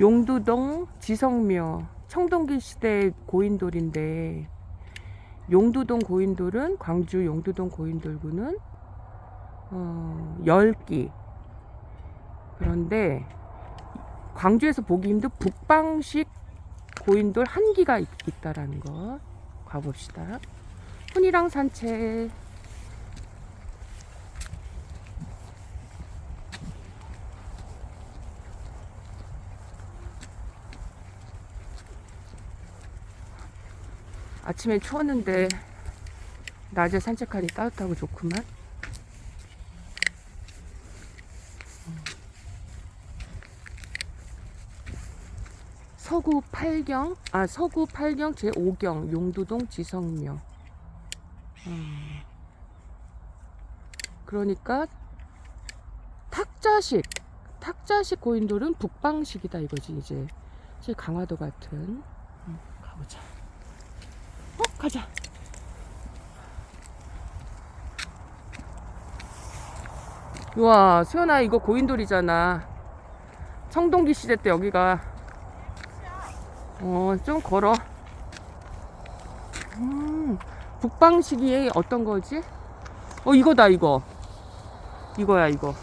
용두동 지성묘 청동기 시대 고인돌인데 용두동 고인돌은 광주 용두동 고인돌구는 어, 10기 그런데 광주에서 보기 힘든 북방식 고인돌 한 기가 있, 있다라는 거 가봅시다. 훈이랑 산책. 아침에 추웠는데 낮에 산책하니 따뜻하고 좋구만. 서구 8경, 아, 서구 8경 제5경 용두동 지성묘. 음. 그러니까 탁자식, 탁자식 고인돌은 북방식이다 이거지 이제. 제 강화도 같은. 음, 가자. 우와, 수연아 이거 고인돌이잖아. 청동기 시대 때 여기가 어, 좀 걸어. 음, 북방식이 어떤 거지? 어, 이거다, 이거. 이거야, 이거.